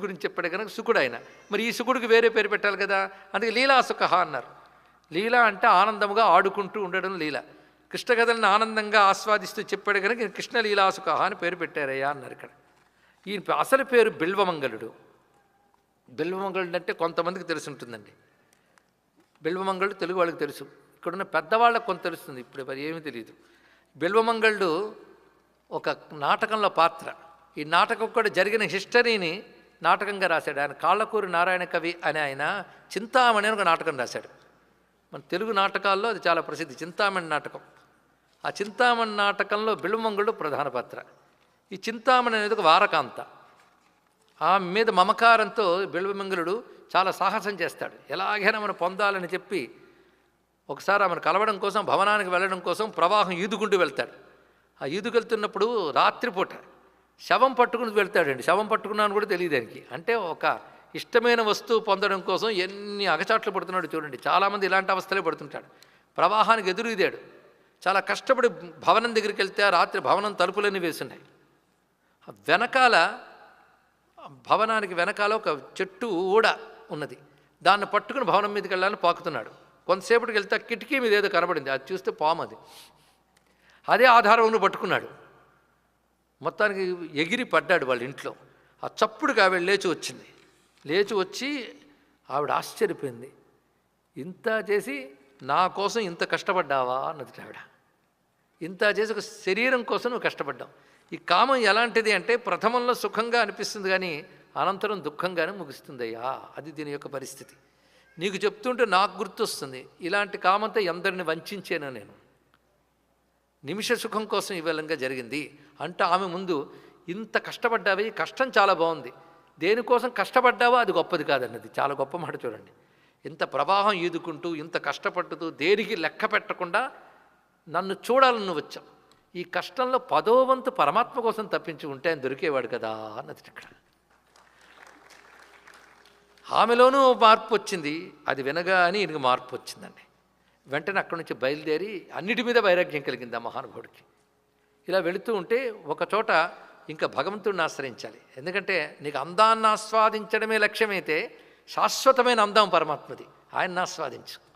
గురించి చెప్పాడు కనుక సుఖుడు ఆయన. మరి ఈ సుఖుడికి వేరే పేరు పెట్టాలి కదా? అందుకే లీలా సుఖ అన్నారు. లీలా అంటే ఆనందముగా ఆడుకుంటూ ఉండడం లీల. కృష్ణ కథలను ఆనందంగా ఆస్వాదిస్తూ చెప్పాడు కనుక కృష్ణ లీలాసుఖ అని పేరు పెట్టారయ్యా అన్నారు ఇక్కడ. ఈయన అసలు పేరు బిల్వమంగళుడు. బిల్వమంగళుడు అంటే కొంతమందికి తెలుసుంటుందండి బిల్వమంగళుడు తెలుగు వాళ్ళకి తెలుసు. ఇక్కడున్న పెద్దవాళ్ళకు కొంత తెలుస్తుంది. ఇప్పుడు మరి ఏమీ తెలియదు బిల్వమంగళుడు ఒక నాటకంలో పాత్ర. ఈ నాటకం కూడా జరిగిన హిస్టరీని నాటకంగా రాశాడు. ఆయన కాళ్ళకూరి నారాయణ కవి అని ఆయన చింతామణి అని ఒక నాటకం రాశాడు. మన తెలుగు నాటకాల్లో అది చాలా ప్రసిద్ధి. చింతామణి నాటకం. ఆ చింతామణి నాటకంలో బిళ్ళమంగుడు ప్రధాన పాత్ర. ఈ చింతామణి అనేది ఒక వారకాంత. ఆమె మీద మమకారంతో బిల్వమంగళుడు చాలా సాహసం చేస్తాడు. ఎలాగైనా మనం పొందాలని చెప్పి ఒకసారి ఆమెను కలవడం కోసం భవనానికి వెళ్ళడం కోసం ప్రవాహం ఈదుకుంటూ వెళ్తాడు. ఆ ఈదుకెళ్తున్నప్పుడు రాత్రిపూట శవం పట్టుకుని వెళ్తాడండి. శవం పట్టుకున్నాను కూడా తెలియదు దానికి అంటే ఒక ఇష్టమైన వస్తువు పొందడం కోసం ఎన్ని అగచాట్లు పడుతున్నాడు చూడండి. చాలామంది ఇలాంటి అవస్థలే పడుతుంటాడు ప్రవాహానికి ఎదురుదాడు చాలా కష్టపడి భవనం దగ్గరికి వెళ్తే రాత్రి భవనం తలుపులన్నీ వేసున్నాయి. వెనకాల భవనానికి వెనకాల ఒక చెట్టు ఊడ ఉన్నది. దాన్ని పట్టుకుని భవనం మీదకి వెళ్ళాలని పాకుతున్నాడు. కొంతసేపటికి వెళ్తే కిటికీ మీద ఏదో కనబడింది. అది చూస్తే పాము అది. అదే ఆధారం పట్టుకున్నాడు. మొత్తానికి ఎగిరి పడ్డాడు వాళ్ళ ఇంట్లో. ఆ చప్పుడుకి ఆవిడ లేచి వచ్చింది. లేచి వచ్చి ఆవిడ ఆశ్చర్యపోయింది. ఇంత చేసి నా కోసం ఇంత కష్టపడ్డావా? అన్నది ఆవిడ. ఇంత చేసి ఒక శరీరం కోసం నువ్వు కష్టపడ్డావు. ఈ కామం ఎలాంటిది అంటే ప్రథమంలో సుఖంగా అనిపిస్తుంది కానీ అనంతరం దుఃఖంగానే ముగుస్తుందయ్యా. అది దీని యొక్క పరిస్థితి. నీకు చెప్తుంటే నాకు గుర్తొస్తుంది. ఇలాంటి కామంతో ఎందరిని వంచాను నేను? నిమిష సుఖం కోసం ఈ విధంగా జరిగింది అంటే ఆమె ముందు ఇంత కష్టపడ్డావి ఈ కష్టం చాలా బాగుంది. దేనికోసం కష్టపడ్డావో అది గొప్పది కాదన్నది. చాలా గొప్ప మాట చూడండి. ఇంత ప్రవాహం ఈదుకుంటూ ఇంత కష్టపడుతూ దేనికి లెక్క పెట్టకుండా నన్ను చూడాలని నువ్వు వచ్చావు. ఈ కష్టంలో పదో వంతు పరమాత్మ కోసం తప్పించి ఉంటే ఆయన దొరికేవాడు కదా అన్నది ఇక్కడ. ఆమెలోనూ మార్పు వచ్చింది. అది వినగానే ఈయనకి మార్పు వచ్చిందండి. వెంటనే అక్కడి నుంచి బయలుదేరి అన్నిటి మీద వైరాగ్యం కలిగింది ఆ మహానుభావుడికి. ఇలా వెళుతూ ఉంటే ఒక చోట ఇంకా భగవంతుడిని ఆశ్రయించాలి. ఎందుకంటే నీకు అందాన్ని ఆస్వాదించడమే లక్ష్యమైతే శాశ్వతమైన అందం పరమాత్మది. ఆయన్ని ఆస్వాదించు.